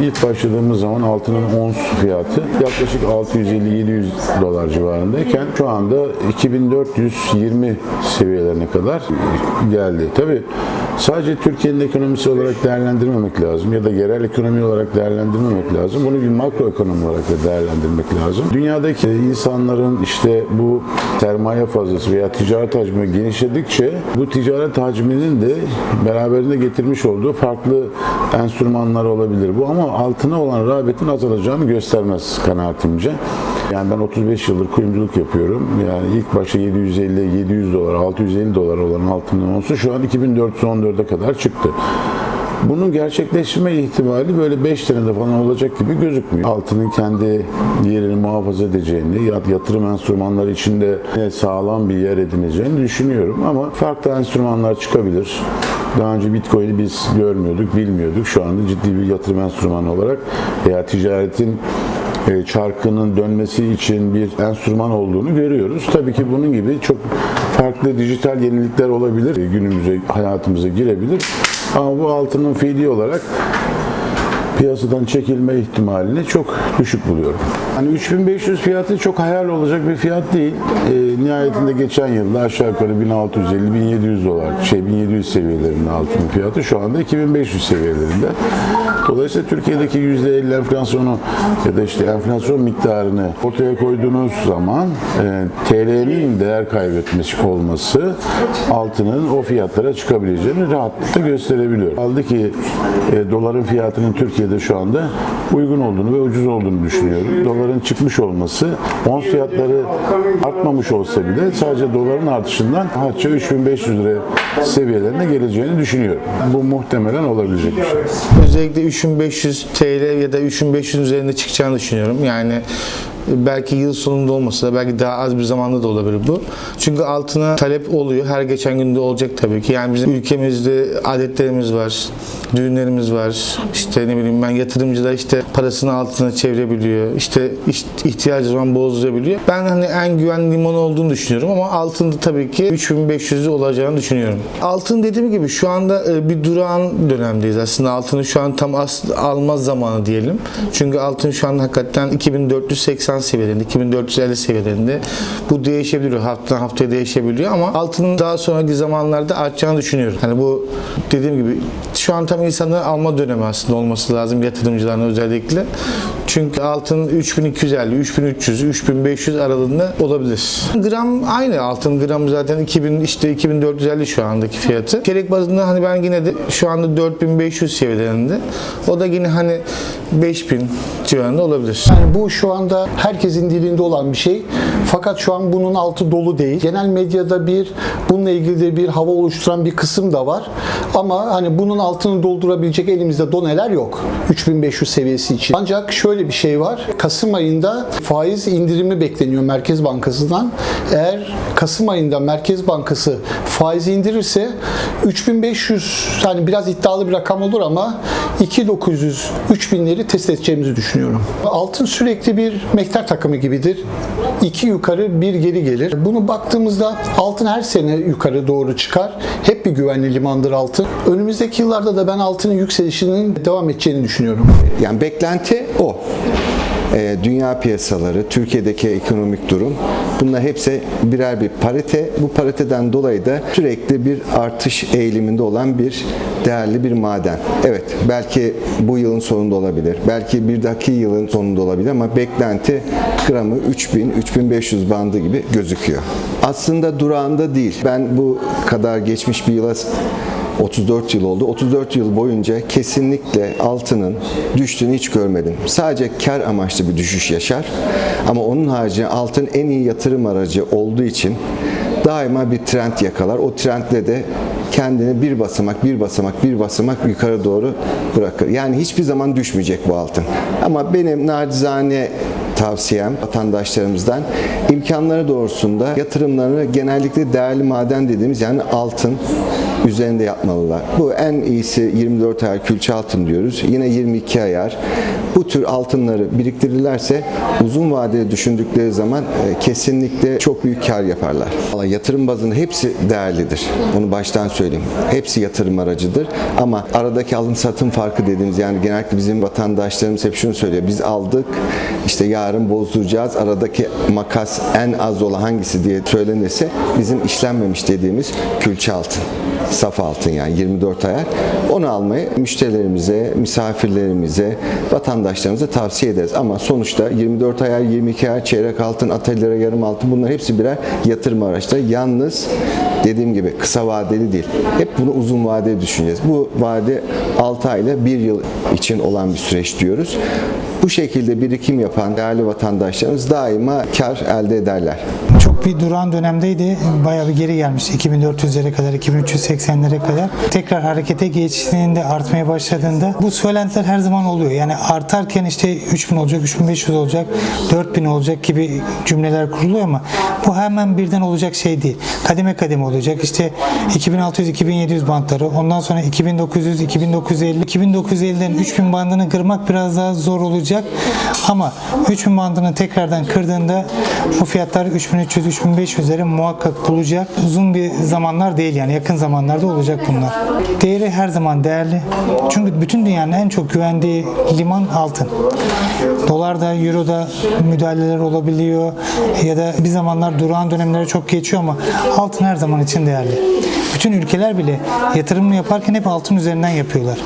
ilk başladığımız zaman altının ons fiyatı yaklaşık 650-700 dolar civarındayken şu anda 2420 seviyelerine kadar geldi. Tabi sadece Türkiye'nin ekonomisi olarak değerlendirmemek lazım ya da yerel ekonomi olarak değerlendirmemek lazım. Bunu bir makro ekonomi olarak da değerlendirmek lazım. Dünyadaki insanların işte bu sermaye fazlası veya ticaret hacmi genişledikçe bu ticaret hacminin de beraberinde getirmiş olduğu farklı enstrümanlar olabilir. Bu ama altına olan rağbetin azalacağını göstermez kanaatimce. Yani ben 35 yıldır kuyumculuk yapıyorum. Yani ilk başta 750, 700 dolar, 650 dolar olan altının onsu şu an 2414'e kadar çıktı. Bunun gerçekleşme ihtimali böyle 5 senede falan olacak gibi gözükmüyor. Altının kendi yerini muhafaza edeceğini, yat- yatırım enstrümanları içinde sağlam bir yer edineceğini düşünüyorum. Ama farklı enstrümanlar çıkabilir. Daha önce Bitcoin'i biz görmüyorduk, bilmiyorduk. Şu anda ciddi bir yatırım enstrümanı olarak veya ticaretin çarkının dönmesi için bir enstrüman olduğunu görüyoruz. Tabii ki bunun gibi çok farklı dijital yenilikler olabilir. E, Günümüze, hayatımıza girebilir. Ama bu altının fiili olarak piyasadan çekilme ihtimalini çok düşük buluyorum. Hani 3500 fiyatı çok hayal olacak bir fiyat değil. E, nihayetinde geçen yılda aşağı yukarı 1650-1700 dolar, şey 1700 seviyelerinde altının fiyatı şu anda 2500 seviyelerinde. Dolayısıyla Türkiye'deki %50 enflasyonu ya da işte enflasyon miktarını ortaya koyduğunuz zaman e, TL'nin değer kaybetmesi olması altının o fiyatlara çıkabileceğini rahatlıkla gösterebiliyor. Kaldı ki e, doların fiyatının Türkiye'de şu anda uygun olduğunu ve ucuz olduğunu düşünüyorum. Doların çıkmış olması ons fiyatları artmamış olsa bile sadece doların artışından harça 3500 lira seviyelerine geleceğini düşünüyorum. Bu muhtemelen olabilecek bir şey. Özellikle 3500 TL ya da 3500 üzerinde çıkacağını düşünüyorum. Yani belki yıl sonunda olmasa da belki daha az bir zamanda da olabilir bu. Çünkü altına talep oluyor. Her geçen günde olacak tabii ki. Yani bizim ülkemizde adetlerimiz var, düğünlerimiz var. İşte ne bileyim ben yatırımcılar işte parasını altına çevirebiliyor. İşte iş- ihtiyacı zaman bozdurabiliyor. Ben hani en güvenli liman olduğunu düşünüyorum ama altında tabii ki 3500'ü olacağını düşünüyorum. Altın dediğim gibi şu anda e, bir durağan dönemdeyiz. Aslında altının şu an tam almaz zamanı diyelim. Çünkü altın şu an hakikaten 2480 seviyelerinde, 2450 seviyelerinde. Bu değişebiliyor. Haftadan haftaya değişebiliyor ama altının daha sonraki zamanlarda artacağını düşünüyorum. Hani bu dediğim gibi şu an tam insanların alma dönemi aslında olması lazım yatırımcıların özellikle. Çünkü altın 3250, 3300, 3500 aralığında olabilir. Gram aynı altın gramı zaten 2000 işte 2450 şu andaki fiyatı. Çeyrek bazında hani ben yine de şu anda 4500 seviyelerinde. O da yine hani 5000 civarında olabilir. Yani bu şu anda herkesin dilinde olan bir şey. Fakat şu an bunun altı dolu değil. Genel medyada bir bununla ilgili de bir hava oluşturan bir kısım da var. Ama hani bunun altını doldurabilecek elimizde doneler yok. 3500 seviyesi için. Ancak şöyle bir şey var. Kasım ayında faiz indirimi bekleniyor Merkez Bankası'ndan. Eğer Kasım ayında Merkez Bankası faiz indirirse 3500 yani biraz iddialı bir rakam olur ama 2900 3000'leri test edeceğimizi düşünüyorum. Altın sürekli bir mehter takımı gibidir. İki yukarı bir geri gelir. Bunu baktığımızda altın her sene yukarı doğru çıkar. Hep bir güvenli limandır altın. Önümüzdeki yıllarda da ben altının yükselişinin devam edeceğini düşünüyorum. Yani beklenti o. Ee, dünya piyasaları, Türkiye'deki ekonomik durum bunlar hepsi birer bir parite. Bu pariteden dolayı da sürekli bir artış eğiliminde olan bir değerli bir maden. Evet belki bu yılın sonunda olabilir. Belki bir dahaki yılın sonunda olabilir ama beklenti gramı 3000-3500 bandı gibi gözüküyor. Aslında durağında değil. Ben bu kadar geçmiş bir yıla 34 yıl oldu. 34 yıl boyunca kesinlikle altının düştüğünü hiç görmedim. Sadece kar amaçlı bir düşüş yaşar. Ama onun haricinde altın en iyi yatırım aracı olduğu için daima bir trend yakalar. O trendle de kendini bir basamak, bir basamak, bir basamak yukarı doğru bırakır. Yani hiçbir zaman düşmeyecek bu altın. Ama benim nacizane tavsiyem vatandaşlarımızdan imkanları doğrusunda yatırımlarını genellikle değerli maden dediğimiz yani altın üzerinde yapmalılar. Bu en iyisi 24 ayar külçe altın diyoruz. Yine 22 ayar. Bu tür altınları biriktirirlerse uzun vadeli düşündükleri zaman e, kesinlikle çok büyük kar yaparlar. Valla Yatırım bazında hepsi değerlidir. Onu baştan söyleyeyim. Hepsi yatırım aracıdır. Ama aradaki alım satım farkı dediğimiz yani genellikle bizim vatandaşlarımız hep şunu söylüyor. Biz aldık işte yarın bozduracağız. Aradaki makas en az olan hangisi diye söylenirse bizim işlenmemiş dediğimiz külçe altın. Saf altın yani 24 ayar. Onu almayı müşterilerimize, misafirlerimize, vatandaşlarımıza tavsiye ederiz. Ama sonuçta 24 ayar, 22 ayar, çeyrek altın, atelere yarım altın bunlar hepsi birer yatırım araçları. Yalnız dediğim gibi kısa vadeli değil. Hep bunu uzun vadeli düşüneceğiz. Bu vade 6 ay ile 1 yıl için olan bir süreç diyoruz. Bu şekilde birikim yapan değerli vatandaşlarımız daima kar elde ederler. Bir duran dönemdeydi. Bayağı bir geri gelmiş. 2400'lere kadar, 2380'lere kadar. Tekrar harekete geçtiğinde, artmaya başladığında bu söylentiler her zaman oluyor. Yani artarken işte 3000 olacak, 3500 olacak, 4000 olacak gibi cümleler kuruluyor ama bu hemen birden olacak şey değil. Kademe kademe olacak. İşte 2600-2700 bantları, ondan sonra 2900, 2950, 2950'den 3000 bandını kırmak biraz daha zor olacak. Ama 3000 bandını tekrardan kırdığında bu fiyatlar 3300-3500'lere muhakkak bulacak. Uzun bir zamanlar değil yani yakın zamanlarda olacak bunlar. Değeri her zaman değerli. Çünkü bütün dünyanın en çok güvendiği liman altın. Dolarda, euroda müdahaleler olabiliyor ya da bir zamanlar durağan dönemlere çok geçiyor ama altın her zaman için değerli. Bütün ülkeler bile yatırımını yaparken hep altın üzerinden yapıyorlar.